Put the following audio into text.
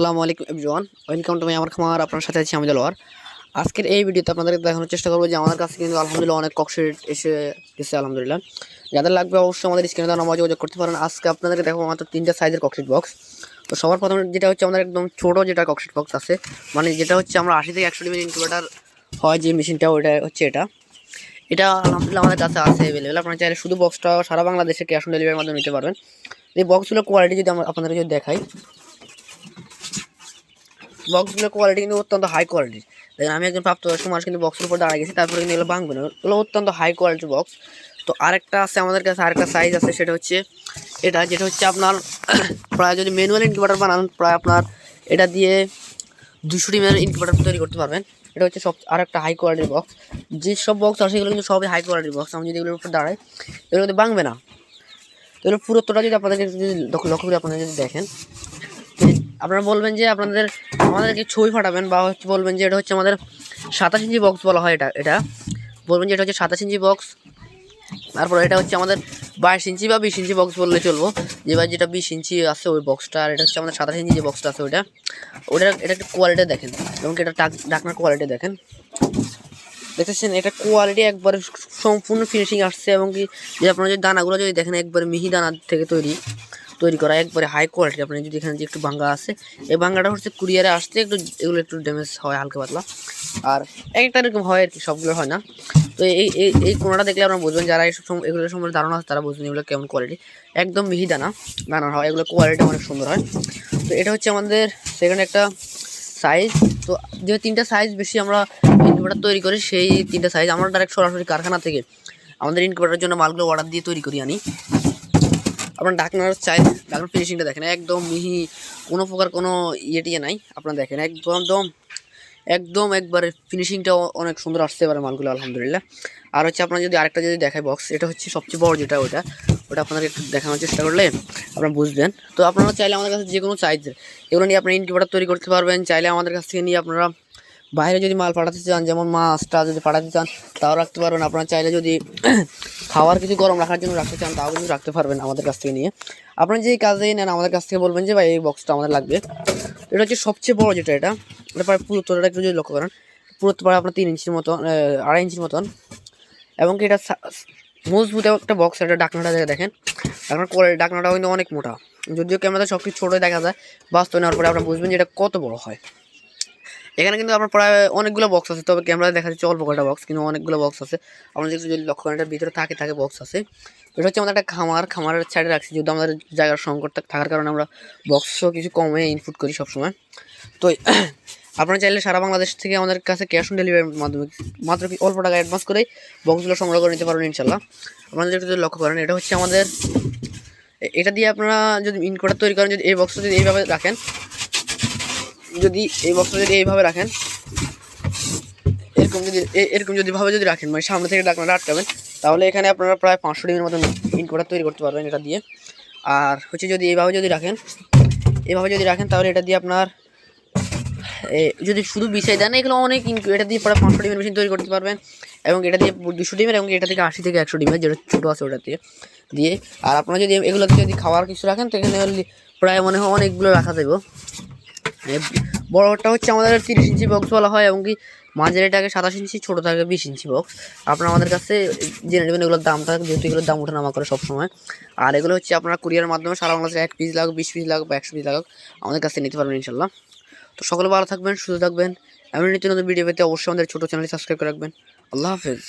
আসসালামু আলাইকুম everyone. Welcome to my আমার খামার, আপনার সাথে আছি আমি দেলোয়ার। আজকের এই ভিডিওতে আপনাদেরকে দেখানোর চেষ্টা করব যে আমাদের কাছে কিন্তু আলহামদুলিল্লাহ অনেক ককশিট এসে গেছে, আলহামদুলিল্লাহ। যাদের লাগবে অবশ্যই আমাদের স্ক্রিনে দেওয়া নাম্বার যোগাযোগ করতে পারেন। আজকে আপনাদেরকে দেখো মাত্র তিনটা সাইজের ককশিট বক্স তো সবার প্রথমে যেটা হচ্ছে আমাদের একদম ছোটো যেটা ককশিট বক্স আছে মানে যেটা হচ্ছে আমরা আশি থেকে একশো ডিমের ইনকিউবেটার হয় যে মেশিনটা ওইটা হচ্ছে এটা। এটা আলহামদুলিল্লাহ আমাদের কাছে আছে অ্যাভেলেবেল আপনারা চাইলে শুধু বক্সটা সারা বাংলাদেশে ক্যাশ অন ডেলিভারির মাধ্যমে নিতে পারবেন। এই বক্সগুলোর কোয়ালিটি যদি আমরা আপনাদের যদি দেখাই বক্সগুলোর কোয়ালিটি কিন্তু অত্যন্ত হাই কোয়ালিটির দেখেন আমি একজন প্রাপ্তবয়স্ক মানুষ, কিন্তু বক্সের উপর দাঁড়িয়ে গেছি, তারপরে কিন্তু এগুলো ভাঙবে না। এগুলো অত্যন্ত হাই কোয়ালিটির বক্স তো আরেকটা আছে আমাদের কাছে, আরেকটা সাইজ আছে, সেটা হচ্ছে এটা, যেটা হচ্ছে আপনার প্রায় যদি ম্যানুয়াল ইনকিউবেটার বানান, প্রায় আপনার এটা দিয়ে দুশো ডিমের ইনকিউবেটার তৈরি করতে পারবেন। এটা হচ্ছে সব আর একটা হাই কোয়ালিটির বক্স যে সব বক্স আছে, সেগুলো কিন্তু সবই হাই কোয়ালিটির বক্স আমি যদি এগুলোর উপর দাঁড়াই, এগুলো কিন্তু ভাঙবে না। তো এগুলো পুরোত্বটা যদি আপনাদের যদি লক্ষ্য করে আপনারা যদি দেখেন আপনারা বলবেন যে আপনাদের, আমাদেরকে ছবি ফাটাবেন বা হচ্ছে বলবেন যে এটা হচ্ছে আমাদের সাতাশ ইঞ্চি বক্স বলা হয় এটা এটা। বলবেন যে এটা হচ্ছে সাতাশ ইঞ্চি বক্স তারপর এটা হচ্ছে আমাদের বাইশ ইঞ্চি বা বিশ ইঞ্চি বক্স বললে চলবো। যেবার যেটা বিশ ইঞ্চি আছে ওই বক্সটা আর এটা হচ্ছে আমাদের সাতাশ ইঞ্চি যে বক্সটা আছে ওইটা। ওটা এটা একটা কোয়ালিটি দেখেন, এবং এটা ডাকনার কোয়ালিটি দেখেন। দেখতেছেন, এটা কোয়ালিটি একবারে সম্পূর্ণ ফিনিশিং আসছে, এবং কি যে আপনারা যদি দানাগুলো যদি দেখেন, একবারে মিহি দানা থেকে তৈরি। তৈরি করা, একবারে হাই কোয়ালিটি আপনি যদি এখানে যে একটু ভাঙ্গা আছে, এই ভাঙ্গাটা হচ্ছে কুরিয়ারে আসতে একটু, এগুলো একটু ড্যামেজ হয়, হালকা পাতলা। আর একটা এরকম হয় আর কি, সবগুলো হয় না। তো এই এই এই কোনোটা দেখলে আপনারা বুঝবেন, যারা এইসব এগুলোর সম্বন্ধে ধারণা আছে, তারা বুঝবেন এগুলো কেমন কোয়ালিটি একদম মিহি দানা দানার হয়, এগুলো কোয়ালিটি অনেক সুন্দর হয়। তো এটা হচ্ছে আমাদের সেখানে একটা সাইজ তো যে তিনটা সাইজ বেশি আমরা ইনকিউবেটার তৈরি করি, সেই তিনটা সাইজ আমরা ডাইরেক্ট সরাসরি কারখানা থেকে আমাদের ইনকিউবেটারের জন্য মালগুলো অর্ডার দিয়ে তৈরি করি আনি। আপনার ডাকনার চাই ডাকনার ফিনিশিংটা দেখেন, একদম মিহি, কোনো প্রকার কোনো ইয়ে টিয়ে নাই। আপনারা দেখেন, একদম একদম একদম একবারে ফিনিশিংটাও অনেক সুন্দর আসতে পারে মালগুলো, আলহামদুলিল্লাহ। আর হচ্ছে আপনার যদি আরেকটা যদি দেখায় বক্স এটা হচ্ছে সবচেয়ে বড় যেটা ওটা ওটা আপনাদের একটু দেখানোর চেষ্টা করলে আপনারা বুঝবেন। তো আপনারা চাইলে আমাদের কাছে যে কোনো সাইজ এগুলো নিয়ে আপনি ইনকিউবেটার তৈরি করতে পারবেন, চাইলে আমাদের কাছ থেকে নিয়ে আপনারা বাইরে যদি মাল পাঠাতে চান, যেমন মাছটা যদি পাঠাতে চান, তাও রাখতে পারবেন। আপনারা চাইলে যদি খাওয়ার কিছু গরম রাখার জন্য রাখতে চান, তাও কিন্তু রাখতে পারবেন আমাদের কাছ থেকে নিয়ে। আপনারা যেই কাজেই নেন, আমাদের কাছ থেকে বলবেন যে, ভাই, এই বক্সটা আমাদের লাগবে। এটা হচ্ছে সবচেয়ে বড় যেটা এটা। এটা প্রায় পুরোত্তরটা একটু যদি লক্ষ্য করেন পুরোত্তর প্রায় আপনার তিন ইঞ্চির মতন আড়াই ইঞ্চির মতন। এবং কি এটা মজবুত একটা বক্স এটা ডাকনাটা দেখেন। ডাকনার কোয়ালিটি ডাকনাটা কিন্তু অনেক মোটা। যদিও ক্যামেরাতে সব কিছু ছোটোই দেখা যায়, বাস্তব নেওয়ার পরে আপনারা বুঝবেন যে এটা কত বড় হয়। এখানে কিন্তু আপনার প্রায় অনেকগুলো বক্স আছে, তবে ক্যামেরা দেখা যাচ্ছে অল্প কটা বক্স কিন্তু অনেকগুলো বক্স আছে। আমরা যদি যদি লক্ষ্য করেন ভিতরে থাকে থাকে বক্স আছে। এটা হচ্ছে আমাদের একটা খামার, খামারের সাইডে রাখছি যদি আমাদের জায়গার সংকট থাকার কারণে আমরা বক্সও কিছু কমে ইনপুট করি সবসময়। তো আপনারা চাইলে সারা বাংলাদেশ থেকে আমাদের কাছে ক্যাশ অন ডেলিভারির মাধ্যমে মাত্র অল্প টাকা অ্যাডভান্স করেই বক্সগুলো সংগ্রহ করে নিতে পারবেন ইনশাল্লাহ আপনারা যদি লক্ষ্য করেন, এটা হচ্ছে আমাদের এটা দিয়ে আপনারা যদি ইনকোডার তৈরি করেন, যদি এই বক্সটা যদি এইভাবে রাখেন যদি এই বক্সটা যদি এইভাবে রাখেন, এরকম যদি এরকম যদি ভাবে যদি রাখেন মানে সামনে থেকে ডাকনাটা আটকাবেন, তাহলে এখানে আপনারা প্রায় পাঁচশো ডিমের মতন ইনকোডার তৈরি করতে পারবেন এটা দিয়ে। আর হচ্ছে যদি এইভাবে যদি রাখেন এভাবে যদি রাখেন, তাহলে এটা দিয়ে আপনার যদি শুধু বিষয় দেন, এগুলো অনেক এটা দিয়ে প্রায় পাঁচশো ডিমের মেশিন তৈরি করতে পারবেন, এবং এটা দিয়ে দুশো ডিমের এবং এটা থেকে আশি থেকে একশো ডিমের যেটা ছোটো আছে ওটা দিয়ে দিয়ে। আর আপনারা যদি এগুলোতে যদি খাওয়ার কিছু রাখেন, তো এখানে প্রায় মনে হয় অনেকগুলো রাখা দেবো। বড়টা হচ্ছে আমাদের তিরিশ ইঞ্চি বক্স বলা হয় এবং কি মাঝের এটাকে সাতাশ ইঞ্চি, ছোটো থাকে বিশ ইঞ্চি বক্স আপনারা আমাদের কাছে জেনে নেবেন এগুলোর দাম থাকে যেহেতু এগুলোর দাম ওঠানামা করে সবসময়। আর এগুলো হচ্ছে আপনারা কুরিয়ার মাধ্যমে সারা বাংলাদেশে এক পিস লাগুক, বিশ পিস লাগুক বা একশো পিস লাগুক, আমাদের কাছে নিতে পারবেন ইনশাল্লাহ। তো সকলে ভালো থাকবেন, সুস্থ থাকবেন। এমন নিত্য নতুন ভিডিও পেতে অবশ্যই আমাদের ছোটো চ্যানেলটি সাবস্ক্রাইব করে রাখবেন। আল্লাহ হাফেজ।